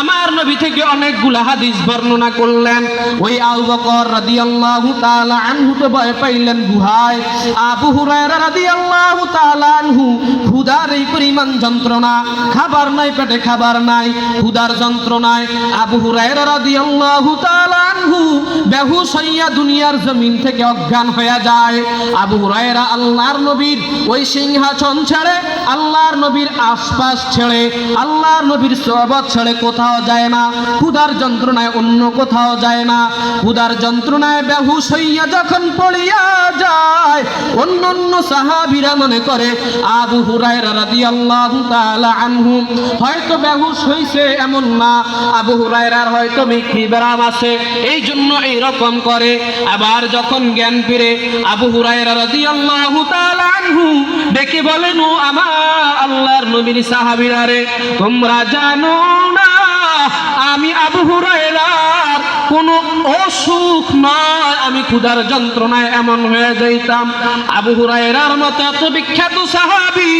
আমার নবী থেকে অনেকগুলা হাদিস বর্ণনা করলেন। ওই আবু বকর রাদিয়াল্লাহু তাআলা আনহু তো ভয় পাইলেন গুহায় আবু হুরায়রা রাদিয়াল্লাহু তাআলা আনহু পরিমাণ যন্ত্রণা, খাবার নাই, পেটে খাবার নাই, ক্ষুধার যন্ত্রণায় আবু হুরায়রা রাদিয়াল্লাহু তাআলা আনহু বেহুশ হইয়া দুনিয়ার জমিন থেকে অজ্ঞান হয়ে যায়। আবু হুরায়রা আল্লাহর নবীর ওই সিংহাসন ছেড়ে, আল্লাহর নবীর আশপাশ ছেড়ে, আল্লাহর নবীর সোহবত ছেড়ে কোথাও যায় না, ক্ষুধার যন্ত্রণায় অন্য কোথাও যায় না। ক্ষুধার যন্ত্রণায় বেহুশ হইয়া যখন পড়িয়া যায় অন্য অন্য সাহাবীরা মনে করে, আবু হুরায়রা রাদিয়াল্লাহু হয়তো এমন আবু হুরায়রার হয়তো আছে এই জন্য এই রকম করে। আবার যখন জ্ঞান ফিরে, আবু হুরায়রা রাদিয়াল্লাহু আনহু ডেকে বলেন, ও আমার আল্লাহর নবীর সাহাবীরা রে, তোমরা জানো না, আমি আবু হুরায়রার কোনো অসুখ নয় আমি ক্ষুধার যন্ত্রণায় এমন হয়ে যাইতাম। আবু হুরায়রার মতো এত বিখ্যাত সাহাবী,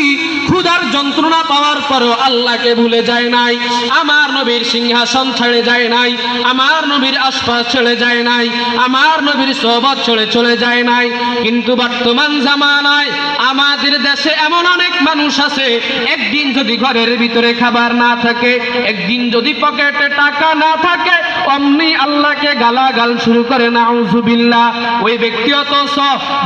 ক্ষুধার যন্ত্রণা পাওয়ার পরও আল্লাহকে ভুলে যায় নাই, আমার নবীর সিংহাসন ছেড়ে যায় নাই, আমার নবীর আশপাশ ছেড়ে যায় নাই, আমার নবীর সোহবত ছেড়ে চলে যায় নাই। কিন্তু বর্তমান জামানায় আমাদের দেশে এমন অনেক মানুষ আছে, একদিন যদি ঘরের ভিতরে খাবার না থাকে, একদিন যদি পকেটে টাকা না থাকে, অমনি আল্লাহকে গালাগাল শুরু করে না আউজুবিল্লাহ ওই ব্যক্তি অথচ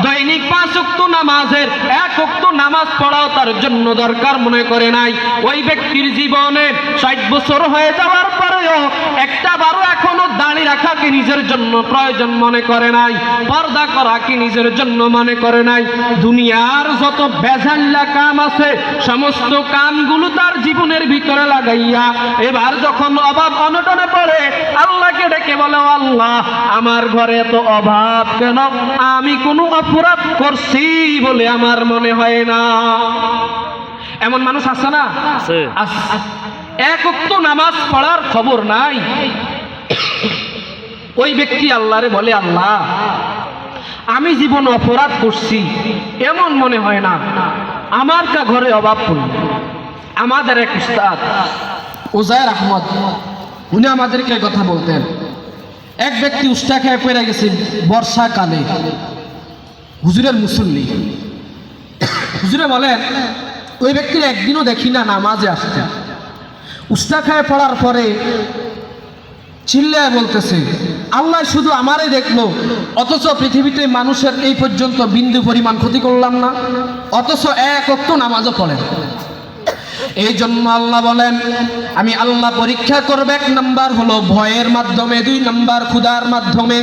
দৈনিক পাঁচ উক্ত নামাজের এক উক্ত নামাজ পড়াও তার জন্য দরকার মনে করে নাই। ওই ব্যক্তির জীবনে ষাট বছর হয়ে যাওয়ার পরেও একটা বারো এখনও দাঁড়ি রাখা কি নিজের জন্য প্রয়োজন মনে করে নাই। পর্দা করা কি নিজের জন্য মনে করে নাই। দুনিয়ার যত বেজাল্লা কাম আছে, সমস্ত কামগুলো তার জীবনের ভিতরে লাগাইয়া, এবার যখন অভাব অনটনে পড়ে, আল্লাহকে ডেকে বলে "ও আল্লাহ আমার ঘরে এত অভাব কেন? আমি কোনো অপরাধ করছি বলে আমার মনে হয় না। এমন মানুষ আছে না? এক উক্ত নামাজ পড়ার খবর নাই। ওই ব্যক্তি আল্লাহরে বলে আল্লাহ আমি জীবন অপরাধ করছি এমন মনে হয় না। আমার কা ঘরে অভাব পড়ল। আমাদের এক উস্তাদ উজায়ের আহমদ উনি আমাদেরকে কথা বলতেন। এক ব্যক্তি উষ্টা খেয়ে পড়ে গেছে বর্ষাকালে। হুজুরের মুসল্লি। হুজুরে বলেন, ওই ব্যক্তির একদিনও দেখি না, নামাজে আসতে। উস্তা খায় পড়ার পরে চিল্লায় বলতেছে, আল্লাহ শুধু আমারই দেখল, অথচ পৃথিবীতে মানুষের এই পর্যন্ত বিন্দু পরিমাণ ক্ষতি করলাম না, অথচ এক অক্ত নামাজও পড়েন এই জন্য আল্লাহ বলেন আমি আল্লাহ পরীক্ষা করবে এক নাম্বার হলো ভয়ের মাধ্যমে দুই নাম্বার ক্ষুধার মাধ্যমে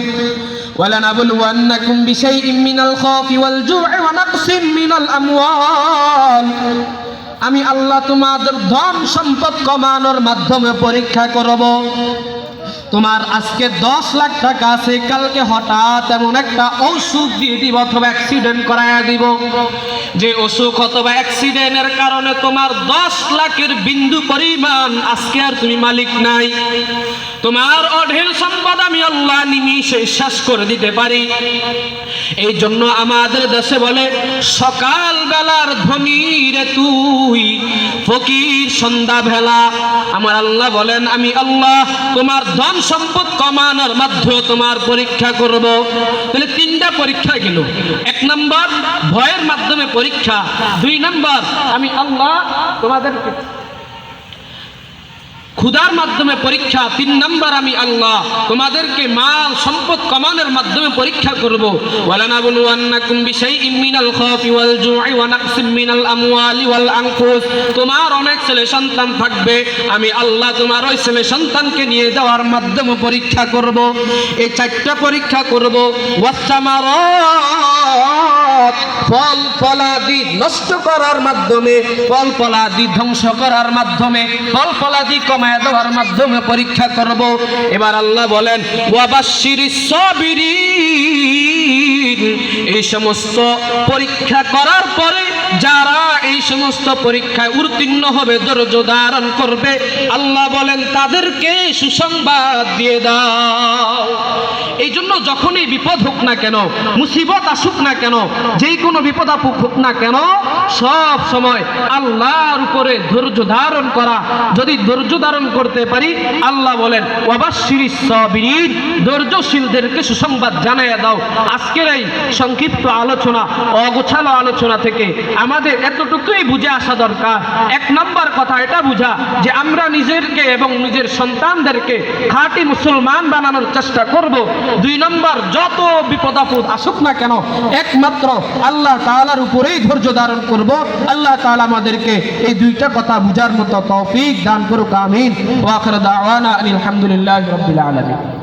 ولنبلونكم بشيء من الخوف والجوع ونقص من الأموال আমি আল্লাহ তোমাদের ধন সম্পদ কমানোর মাধ্যমে পরীক্ষা করব তোমার আজকে দশ লাখ টাকা আছে, কালকে হঠাৎ এমন একটা অসুখ দিয়ে দিব অথবা অ্যাক্সিডেন্ট করাইয়া দিব। যে অসুখ অথবা অ্যাক্সিডেন্টের কারণে তোমার দশ লাখের বিন্দু পরিমাণ আজকে আর তুমি মালিক নাই। তোমার অঢেল সম্পদ আমি আল্লাহ নিমিশে শেষ করে দিতে পারি। এই জন্য আমাদের দেশে বলে সকাল বেলার ধনীরে তুই, ফকির সন্ধ্যা ভেলা আমার আল্লাহ বলেন, আমি আল্লাহ তোমার ধন সম্পদ কমানোর মাধ্যমে তোমার পরীক্ষা করব। তাহলে তিনটা পরীক্ষা গেল। এক নম্বর, ভয়ের মাধ্যমে পরীক্ষা। দুই নম্বর, আমি আল্লাহ তোমাদেরকে ক্ষুধার মাধ্যমে পরীক্ষা, তিন নম্বর আমি আল্লাহ তোমাদেরকে মাল, সম্পদ কমানোর মাধ্যমে পরীক্ষা করব। ওয়ালানাবলুয়ান্নাকুম বিশাইইম মিনাল খাউফি ওয়াল জু'i ওয়া নাকসিম মিনাল আমওয়ালি ওয়াল আনফুস। তোমার অনেক ছেলে সন্তান থাকবে, আমি আল্লাহ তোমার ওই ছেলে সন্তানকে নিয়ে যাওয়ার মাধ্যমে পরীক্ষা করব। এই চারটা পরীক্ষা করব। ওয়াসামারাত ফল ফলাদি নষ্ট করার মাধ্যমে, ফল ফলাদি ধ্বংস করার মাধ্যমে, ফল ফলাদি কমায় দেওয়ার মাধ্যমে পরীক্ষা করব। এবার আল্লাহ বলেন সাবিরিন। এই সমস্ত পরীক্ষা করার পরে যারা এই সমস্ত পরীক্ষায় উত্তীর্ণ হবে, ধৈর্য ধারণ করবে, আল্লাহ বলেন, তাদেরকে সুসংবাদ দিয়ে দাও। এই জন্য যখনই বিপদ হোক না কেন, মুসিবত আসুক না কেন যেই কোনো বিপদ আপুক হোক না কেন, সব সময় আল্লাহর উপরে ধৈর্য ধারণ করা। যদি ধৈর্য ধারণ করতে পারি, আল্লাহ বলেন ধৈর্যশীলদেরকে সুসংবাদ জানাইয়া দাও। আজকের এই সংক্ষিপ্ত আলোচনা, অগোছালো আলোচনা থেকে আমাদের এতটুকুই বুঝে আসা দরকার। এক নম্বর কথা এটা বুঝা যে আমরা নিজেরকে এবং নিজের সন্তানদেরকে খাঁটি মুসলমান বানানোর চেষ্টা করব। দুই নম্বর, যত বিপদ আপদ আসুক না কেন, একমাত্র আল্লাহ তালার উপরেই ধৈর্য ধারণ করব। আল্লাহ তালা আমাদেরকে এই দুইটা কথা বুঝার মতো তৌফিক দান করুক, আমিন। ওয়াখর দাওয়ানা আলহামদুলিল্লাহ রবিল আলামিন।